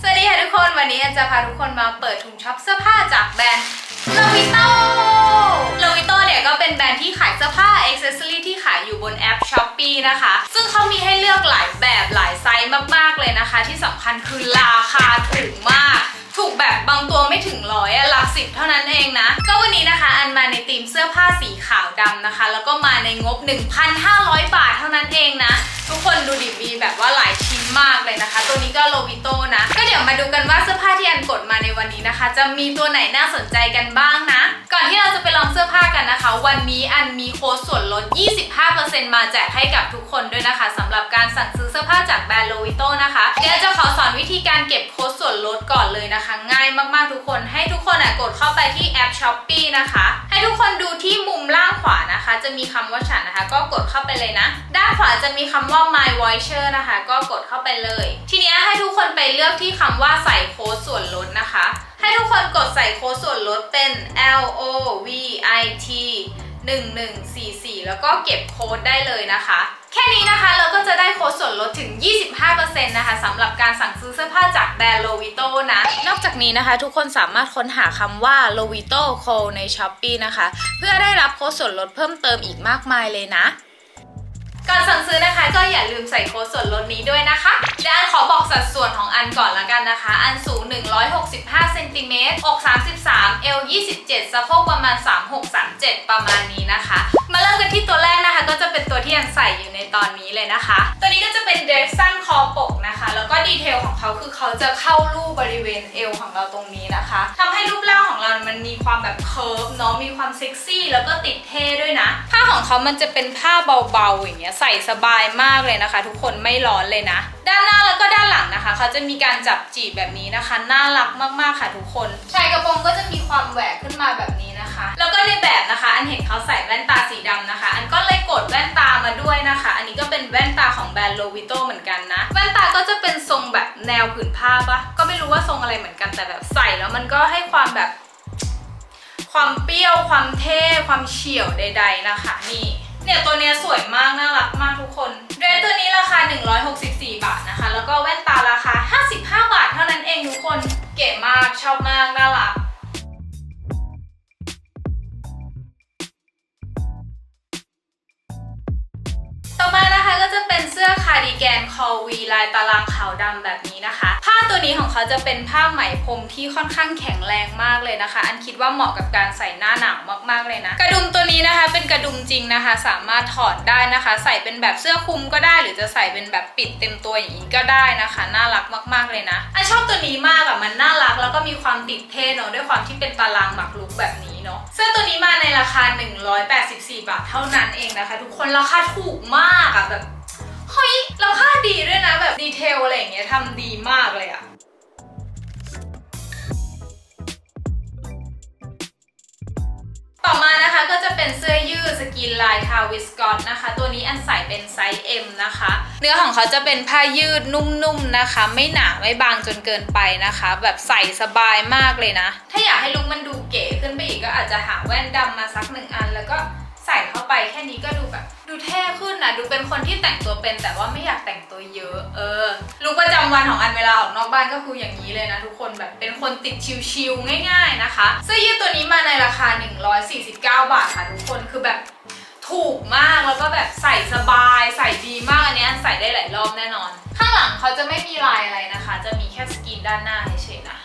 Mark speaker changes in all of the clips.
Speaker 1: สวัสดีค่ะทุกคนวันนี้แอนจะพาทุกคนมาเปิดถุงช็อปเสื้อผ้าจากแบรนด์ l o v i t o l o v i t o เนี่ยก็เป็นแบรนด์ที่ขายเสื้อผ้าอ c เซสซอรี่ที่ขายอยู่บนแอป s h o p e e นะคะ ซึ่งเขามีให้เลือกหลายแบบหลายไซส์มากๆเลยนะคะ ที่สำคัญคือราคาถูกมากถูกแบบบางตัวไม่ถึงร้อยอะหลักสิบเท่านั้นเองนะ ก็วันนี้นะคะอันมาในธีมเสื้อผ้าสีขาวดำนะคะ แล้วก็มาในงบ 1,500 บาทเท่านั้นเองนะ ทุกคนดูดิมีแบบว่าหลายชิ้น มากเลยนะคะ ตัวนี้ก็โลวิโตนะ ก็เดี๋ยวมาดูกันว่าเสื้อผ้าที่อันกดมาในวันนี้นะคะ จะมีตัวไหนน่าสนใจกันบ้างนะ ก่อนที่เราจะไปลองเสื้อผ้ากันนะคะ วันนี้อันมีโค้ดส่วนลด 25%มาแจกให้กับทุกคนด้วยนะคะสำหรับการสั่งซื้อเสื้อผ้าจากแบรนด์โลวิโตนะคะเดี๋ยวจะขอสอนวิธีการเก็บโค้ดส่วนลดก่อนเลยนะคะ ง่ายมากๆทุกคนให้ทุกคนอะกดเข้าไปที่แอป s h o p e e นะคะ ให้ทุกคนดูที่มุมล่างขวานะคะ จะมีคำว่าฉันนะคะ ก็กดเข้าไปเลยนะ ด้านขวาจะมีคำว่า my voucher นะคะ ก็กดเข้าไปเลย ทีนี้ให้ทุกคนไปเลือกที่คำว่าใส่โค้ดส่วนลดนะคะ ให้ทุกคนกดใส่โค้ดส่วนลดเป็น L O V I T 1144 แล้วก็เก็บโค้ดได้เลยนะคะ แค่นี้นะคะเราก็จะได้โค้ดส่วนลดถึง 25%นะคะสำหรับการสั่งซื้อเสื้อผ้าจากแบรนด์โลวิโตนะ นอกจากนี้นะคะ ทุกคนสามารถค้นหาคำว่า l o วิโตโคใน s h อ p e e นะคะ เพื่อได้รับโค้ดส่วนลดเพิ่มเติมอีกมากมายเลยนะ ก่อนสั่งซื้อนะคะก็อย่าลืมใส่โค้ดส่วนลดนี้ด้วยนะคะเดี๋ยวอันขอบอกสัดส่วนของอันก่อนละกันนะคะ อันสูง 165เซนติเมตรอก33 เอว 27 สะโพกประมาณ 3637 ประมาณนี้นะคะ มาเริ่มกันที่ตัวแรกนะคะ ก็จะเป็นตัวที่อันใส่อยู่ในตอนนี้เลยนะคะ ตัวนี้ก็จะเป็นเดรสสั้นคอปก แล้วก็ดีเทลของเขาคือเขาจะเข้ารูปบริเวณเอวของเราตรงนี้นะคะทำให้รูปร่างของเรา มันมีความแบบเคิร์ฟเนาะมีความเซ็กซี่ แล้วก็ติดเท่ด้วยนะ ผ้าของเขามันจะเป็นผ้าเบาๆอย่างเงี้ยใส่สบายมากเลยนะคะ ทุกคนไม่ร้อนเลยนะ ด้านหน้า แล้วก็ด้านหลังนะคะเขาจะมีการจับจีบแบบนี้นะคะ น่ารักมากๆค่ะทุกคนชายกระโปรงก็จะมีความแหวกขึ้นมาแบบนี้นะคะ แล้วก็ในแบบนะคะ อันเห็นเขาใส่แว่นตาสีดำนะคะ อันก็เลยกดแว่นตามาด้วยนะคะ อันนี้ก็เป็นแว่นตาของแบรนด์โลวิโตเหมือนกันนะ แว่นตาก็จะเป็นทรงแบบแนวผืนผ้าปะก็ไม่รู้ว่าทรงอะไรเหมือนกันแต่แบบใส่แล้วมันก็ให้ความแบบ ความเปรี้ยวความเท่ความเฉียวใด ๆนะคะ นี่ เนี่ยตัวเนี้ยสวยมากน่ารักมากทุกคนเดรสตัวนี้ราคา 164 บาทนะคะ แล้วก็แว่นตาราคา 55 บาทเท่านั้นเองทุกคน เก๋มากชอบมากน่ารัก แกนคอวีลายตารางขาวดำแบบนี้นะคะ ผ้าตัวนี้ของเขาจะเป็นผ้าไหมพรมที่ค่อนข้างแข็งแรงมากเลยนะคะ อันคิดว่าเหมาะกับการใส่หน้าหนาวมากๆเลยนะ กระดุมตัวนี้นะคะ เป็นกระดุมจริงนะคะ สามารถถอดได้นะคะ ใส่เป็นแบบเสื้อคลุมก็ได้ หรือจะใส่เป็นแบบปิดเต็มตัวอย่างนี้ก็ได้นะคะ น่ารักมากๆเลยนะอันชอบตัวนี้มากอะมันน่ารักแล้วก็มีความติดเท่เนอะด้วยความที่เป็นตารางหมักลุกแบบนี้เนาะเสื้อตัวนี้มาในราคา 184 บาทเท่านั้นเองนะคะ ทุกคนราคาถูกมากอะแบบ เฮ้ยราค่าดีด้วยนะแบบดีเทลอะไรอย่างเงี้ยทำดีมากเลยอะต่อมานะคะก็จะเป็นเสื้อยืดสกินลายทาวิสกอตนะคะ ตัวนี้อันใส่เป็นไซส์ M นะคะ เนื้อของเขาจะเป็นผ้ายืดนุ่มๆนะคะ ไม่หนาไม่บางจนเกินไปนะคะ แบบใส่สบายมากเลยนะ ถ้าอยากให้ลุคมันดูเก๋ขึ้นไปอีกก็อาจจะหาแว่นดำมาสักหนึ่งอัน แล้วก็ใส่เข้าไปแค่นี้ก็ดูแบบดูเท่ นนะดูเป็นคนที่แต่งตัวเป็นแต่ว่าไม่อยากแต่งตัวเยอะ เออลุคประจำวันของอันเวลาออกนอกบ้านก็คืออย่างนี้เลยนะทุกคนแบบเป็นคนติดชิลๆง่าย ๆนะคะเสื้อยืดตัวนี้มาในราคา 149 บาทค่ะทุกคนคือแบบถูกมากแล้วก็แบบใส่สบาย ใส่ดีมากอันนี้อันใส่ได้หลายรอบแน่นอน ข้างหลังเขาจะไม่มีลายอะไรนะคะ จะมีแค่สกรีนด้านหน้าเฉยๆนะ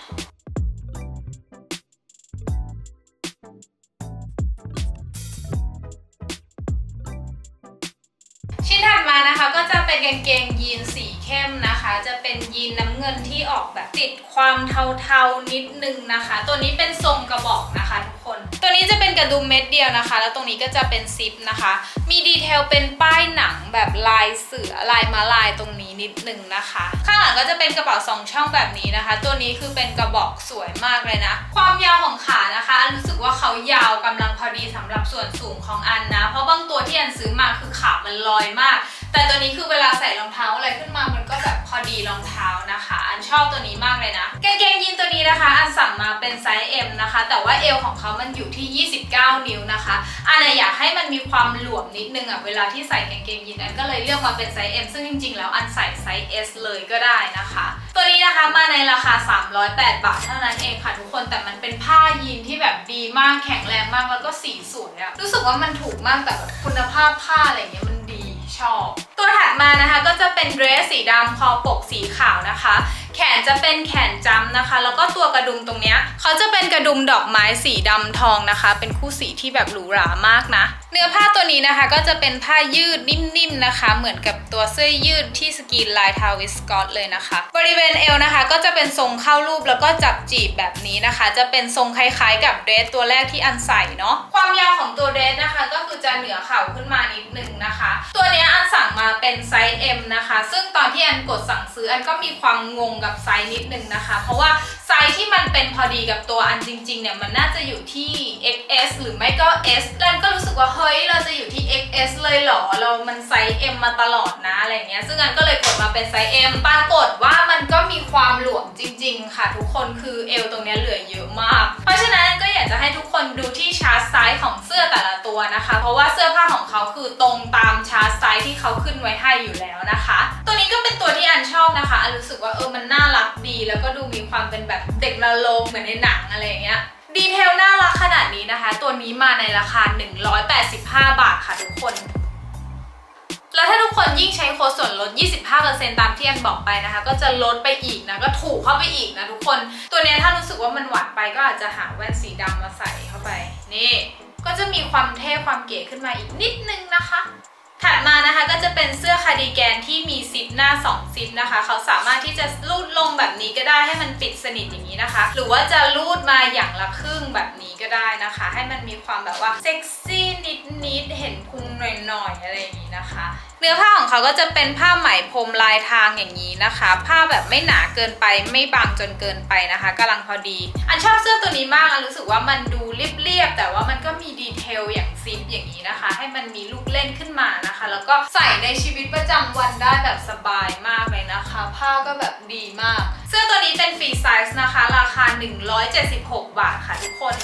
Speaker 1: เป็นกางเกงยีนสีเข้มนะคะ จะเป็นยีนน้ำเงินที่ออกแบบติดความเทาๆนิดนึงนะคะ ตัวนี้เป็นทรงกระบอกนะคะทุกคน ตัวนี้จะเป็นกระดุมเม็ดเดียวนะคะ แล้วตรงนี้ก็จะเป็นซิปนะคะ มีดีเทลเป็นป้ายหนังแบบลายเสือลายมาลายตรงนี้นิดนึงนะคะ ข้างหลังก็จะเป็นกระเป๋าสองช่องแบบนี้นะคะ ตัวนี้คือเป็นกระบอกสวยมากเลยนะ ความยาวของขานะคะ รู้สึกว่าเขายาวกำลังพอดีสำหรับส่วนสูงของอันนะ เพราะบางตัวที่อันซื้อมาคือขามันลอยมาก แต่ตัวนี้คือเวลาใส่รองเท้าอะไรขึ้นมามันก็แบบพอดีรองเท้านะคะ อันชอบตัวนี้มากเลยนะกางเกงยีนตัวนี้นะคะ อันสั่งมาเป็นไซส์ M นะคะ แต่ว่าเอวของเขามันอยู่ที่ 29 นิ้วนะคะอันอยากให้มันมีความหลวมนิดนึงอะเวลาที่ใส่กางเกงยีนอันก็เลยเลือกมาเป็นไซส์ M ซึ่งจริงๆ แล้วอันใส่ไซส์ S เลยก็ได้นะคะ ตัวนี้นะคะมาในราคา 308 บาทเท่านั้นเองค่ะทุกคนแต่มันเป็นผ้ายีนที่แบบดีมากแข็งแรงมากแล้วก็สีสวยอะรู้สึกว่ามันถูกมากแต่แบบคุณภาพผ้าอะไรเงี้ยมัน ชอบ ตัวถัดมานะคะก็จะเป็นเดรสสีดำคอปกสีขาวนะคะ แขนจะเป็นแขนจำนะคะ แล้วก็ตัวกระดุมตรงเนี้ยเขาจะเป็นกระดุมดอกไม้สีดำทองนะคะ เป็นคู่สีที่แบบหรูหรามากนะ เนื้อผ้าตัวนี้นะคะก็จะเป็นผ้ายืดนิ่มๆนะคะ เหมือนกับตัวเสื้อยืดที่สกรีนลายทาวิสกอตเลยนะคะ บริเวณเอวนะคะก็จะเป็นทรงเข้ารูปแล้วก็จับจีบแบบนี้นะคะ จะเป็นทรงคล้ายๆ กับเดรสตัวแรกที่อันใส่เนาะความยาวของตัวเดรสนะคะ จะเหนือเข่าขึ้นมานิดนึงนะคะ ตัวนี้อันสั่งมาเป็นไซส์ M นะคะ ซึ่งตอนที่อันกดสั่งซื้ออันก็มีความงงกับไซส์นิดนึงนะคะ เพราะว่าไซส์ที่มันเป็นพอดีกับตัวอันจริงๆเนี่ยมันน่าจะอยู่ที่ XS หรือไม่ก็ S แล้วอันก็รู้สึกว่าเฮ้ยเราจะอยู่ที่ XS เลยเหรอเรามันไซส์ M มาตลอดนะอะไรเงี้ยซึ่งอันก็เลยกดมาเป็นไซส์ M ปรากฏว่ามันก็มีความหลวมจริง ๆ ค่ะ ทุกคนคือเอวตรงนี้เหลือเยอะมาก เพราะฉะนั้นอันก็อยากจะให้ทุกคนดูที่ชาร์ตไซส์ของเสื้อแต่ละตัวนะคะเพราะว่าเสื้อผ้าของเขาคือตรงตามชาร์ตไซส์ที่เขาขึ้นไว้ให้อยู่แล้วนะคะ ตัวนี้ก็เป็นตัวที่อันชอบนะคะ อันรู้สึกว่าเออมันน่ารักดี แล้วก็ดูมีความเป็นแบบเด็กนรกเหมือนในหนังอะไรอย่างเงี้ยดีเทลน่ารักขนาดนี้นะคะ ตัวนี้มาในราคา 185 บาทค่ะทุกคน แล้วถ้าทุกคนยิ่งใช้โค้ดส่วนลด 25%ตามที่อันบอกไปนะคะ ก็จะลดไปอีกนะ ก็ถูกเข้าไปอีกนะทุกคน ตัวนี้ถ้ารู้สึกว่ามันหวานไปก็อาจจะหาแว่นสีดำมาใส่เข้าไป นี่ ก็จะมีความเท่ความเก๋ขึ้นมาอีกนิดนึงนะคะ ถัดมานะคะก็จะเป็นเสื้อคาร์ดิแกนที่มีซิปหน้า 2 ซิปนะคะ เขาสามารถที่จะลูดลงแบบนี้ก็ได้ให้มันปิดสนิทอย่างนี้นะคะ หรือว่าจะลูดมาอย่างละครึ่งแบบนี้ก็ได้นะคะ ให้มันมีความแบบว่าเซ็กซี่นิดๆเห็นพุงหน่อยๆอะไรอย่างนี้นะคะ เนื้อผ้าของเขาก็จะเป็นผ้าไหมพรมลายทางอย่างนี้นะคะ ผ้าแบบไม่หนาเกินไปไม่บางจนเกินไปนะคะกำลังพอดี อันชอบเสื้อตัวนี้มากอันรู้สึกว่ามันดูเรียบๆแต่ว่ามันก็มีดีเทลอย่างซิปอย่างนี้นะคะ ให้มันมีลูกเล่นขึ้นมานะคะ แล้วก็ใส่ในชีวิตประจำวันได้แบบสบายมากเลยนะคะ ผ้าก็แบบดีมาก เสื้อตัวนี้เป็นฟรีไซส์นะคะ ราคา 176 บาทค่ะทุกคน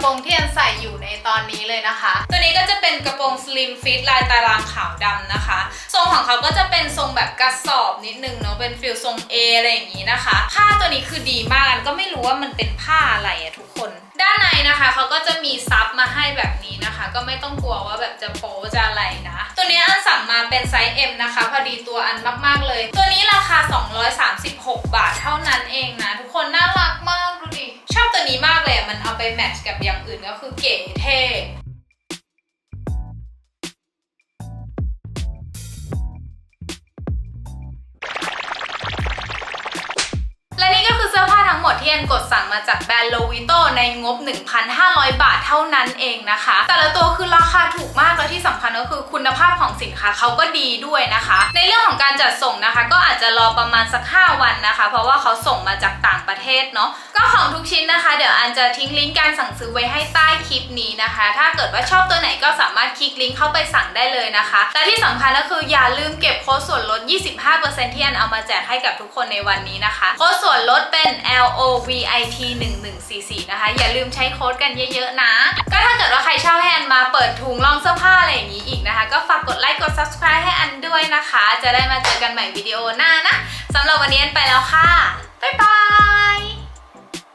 Speaker 1: โปรงที่อันใส่อยู่ในตอนนี้เลยนะคะ ตัวนี้ก็จะเป็นกระโปรงสลิมฟิตลายตารางขาวดำนะคะ ทรงของเขาก็จะเป็นทรงแบบกระสอบนิดนึงเนาะเป็นฟิลทรง A อะไรอย่างนี้นะคะ ผ้าตัวนี้คือดีมากอันก็ไม่รู้ว่ามันเป็นผ้าอะไรอะทุกคน ด้านในนะคะเขาก็จะมีซับมาให้แบบนี้นะคะ ก็ไม่ต้องกลัวว่าแบบจะโป๊จะอะไรนะ ตัวนี้อันสั่งมาเป็นไซส์ M นะคะ พอดีตัวอันมากๆเลย ตัวนี้ราคา 236 บาทเท่านั้นเองนะ ทุกคนน่ารักมาก ตัวนี้มากเลยอะมันเอาไปแมทช์กับอย่างอื่นก็คือเก๋เท่และนี่ก็คือเสื้อผ้าทั้งหมดที่แอนกดสั่งมาจากแบรนด์โลวิโตในงบ 1,500 บาทเท่านั้นเองนะคะ แต่ละตัวคือราคาถูกมากและที่สำคัญก็คือคุณภาพของสินค้าเขาก็ดีด้วยนะคะ ในเรื่องของการจัดส่งนะคะ ก็อาจจะรอประมาณสัก 5 วันนะคะ เพราะว่าเขาส่งมาจากต่างประเทศเนาะ ก็ของทุกชิ้นนะคะ เดี๋ยวอันจะทิ้งลิงก์การสั่งซื้อไว้ให้ใต้คลิปนี้นะคะ ถ้าเกิดว่าชอบตัวไหนก็สามารถคลิกลิงก์เข้าไปสั่งได้เลยนะคะและที่สำคัญก็คืออย่าลืมเก็บโค้ดส่วนลด 25%ที่อันเอามาแจกให้กับทุกคนในวันนี้นะคะ โค้ดส่วนลดเป็น L O V I T 1144นะคะ อย่าลืมใช้โค้ดกันเยอะๆนะ ก็ถ้าเกิดว่าใครชอบให้อันมาเปิดถุงลองเสื้อผ้าอะไรอย่างนี้อีกนะคะ ก็ฝากกดไลค์กด subscribe ให้อันด้วยนะคะ จะได้มาเจอกันใหม่วิดีโอหน้านะสำหรับวันนี้อันไปแล้วค่ะ บ๊ายบาย